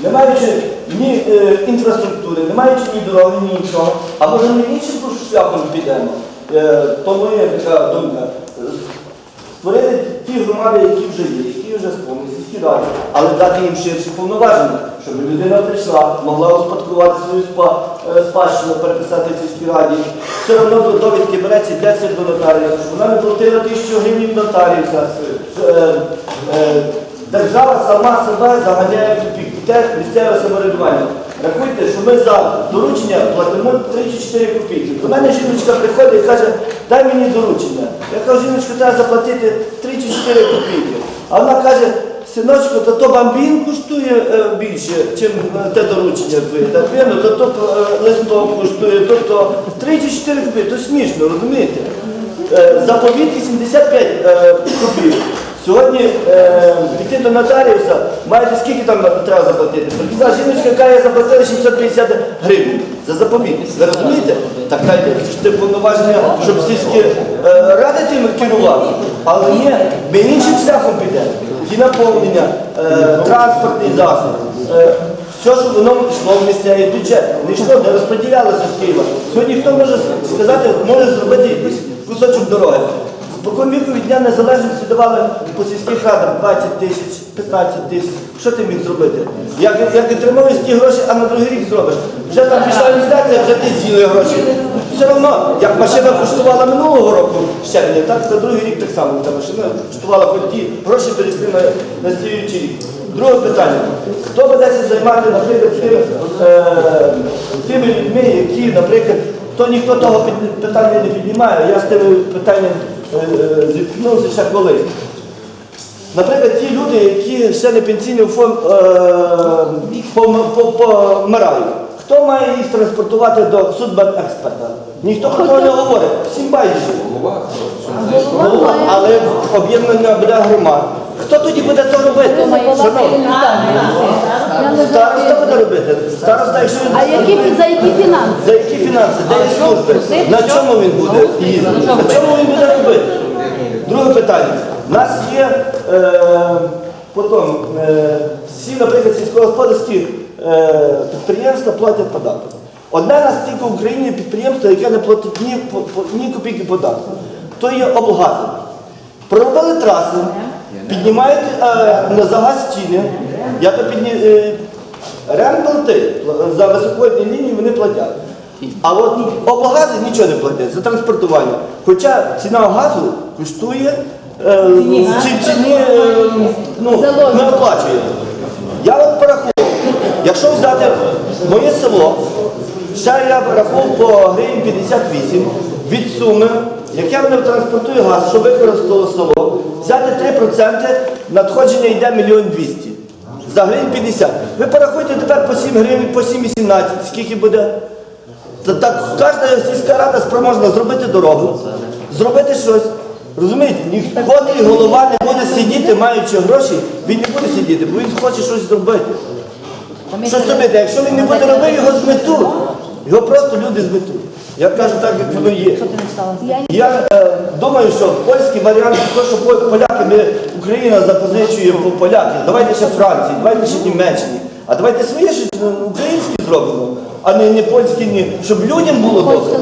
не маючи ні е, інфраструктури, не маючи ні дороги, ні нічого, а може ми іншим шляхом підемо. Е, то моя така думка. Створити ті громади, які вже є, які вже сповнені, сільські ради, але дати їм ширші повноваження, щоб людина прийшла, могла успадкувати свою спа, е, спадщину, переписати в сільській раді. Все одно до довідки береться, йдеться до нотаріуса, щоб вона не платила тисячу гривень нотаріуса. Е, е, Держава сама себе заганяє в тупік. Місцеве самоврядування. Рахуйте, що ми за доручення платимо 3-4 копійки. До мене жіночка приходить і каже, дай мені доручення. Я кажу, жіночку, треба заплатити 3-4 копійки. А вона каже, синочку, то то бамбін коштує е, більше, ніж те доручення твоє. Так вірно, то то е, листок коштує, то то 3-4 копійки. То смішно, розумієте? Е, заповіт 85 е, копійок. Сьогодні е, піти до нотаріуса, маєте скільки там треба заплатити? Прийшла жіночка, я заплатила 750 гривень за заповіт. Ви розумієте? Так дайте повноваження, щоб сільські е, ради тим керували. Але ні, ми іншим шляхом підемо. Ті наповнення, е, транспортний засіб. Е, все, що воно йшло в місцевий бюджет, не йшло, не розподілялося з Києва. Сьогодні хто може сказати, може зробити якийсь кусочок дороги. Віку від Дня Незалежності давали по сільських радах 20 тисяч, 15 тисяч. Що ти міг зробити? Як, як отримали ті гроші, а на другий рік зробиш. Вже там пішла інфляція, вже ти з'їли гроші. Все одно, як машина коштувала минулого року щеплення, так за другий рік так само та машина коштувала, хоч ті гроші перейшли на, на слідуючий рік. Друге питання. Хто будеться займати, наприклад, тими, е, тими людьми, які, наприклад, то ніхто того питання не піднімає. Я з тими питанням зіткнувся ще колись. Наприклад, ті люди, які ще не пенсійний фонд е, пом- по- помирають. Хто має їх транспортувати до судмедексперта? Ніхто про того не говорить. Всім байдуже. Голова, але об'єднання буде громад. Хто тоді буде то робити? Шановні, староста буде робити. Староста, якщо він А які за які фінанси? за які фінанси, де є служби? На чому він буде їздити? На чому він буде робити? Друге питання. У нас є е, потім, е, всі, наприклад, сільськогосподарські е, підприємства платять податок. Одне у нас тільки в Україні підприємство, яке не платить ні, по- по- ні копійки податку. То є облгази. Проробили траси, піднімають е, на загаз ціни. Я то підні... Е, Рем платить, за високовольтні лінії вони платять. А от облгази нічого не платять за транспортування. Хоча ціна газу коштує е, цій ціні, е, ну, ми оплачуємо. Я от порахував, якщо взяти моє село, ще я рахував по гривень 58 від суми, яке мене транспортує газ, що використало село, взяти 3%, надходження йде мільйон 200. За гривень 50. Ви порахуйте тепер по 7 гривень, по 7,18, скільки буде? Та так кожна сільська рада спроможна зробити дорогу, зробити щось. Розумієте, ніхто і голова не буде сидіти, маючи гроші, він не буде сидіти, бо він хоче щось зробити. Що зробити? Якщо він не буде робити, його зметуть. Його просто люди зметуть. Я кажу так, як воно є. Я е, думаю, що польський варіант, то, що поляки, ми, Україна запозичує по поляків, давайте ще Франції, давайте ще Німеччині. А давайте своє щось е, українське зробимо, а не, не польське, ні, щоб людям було добре.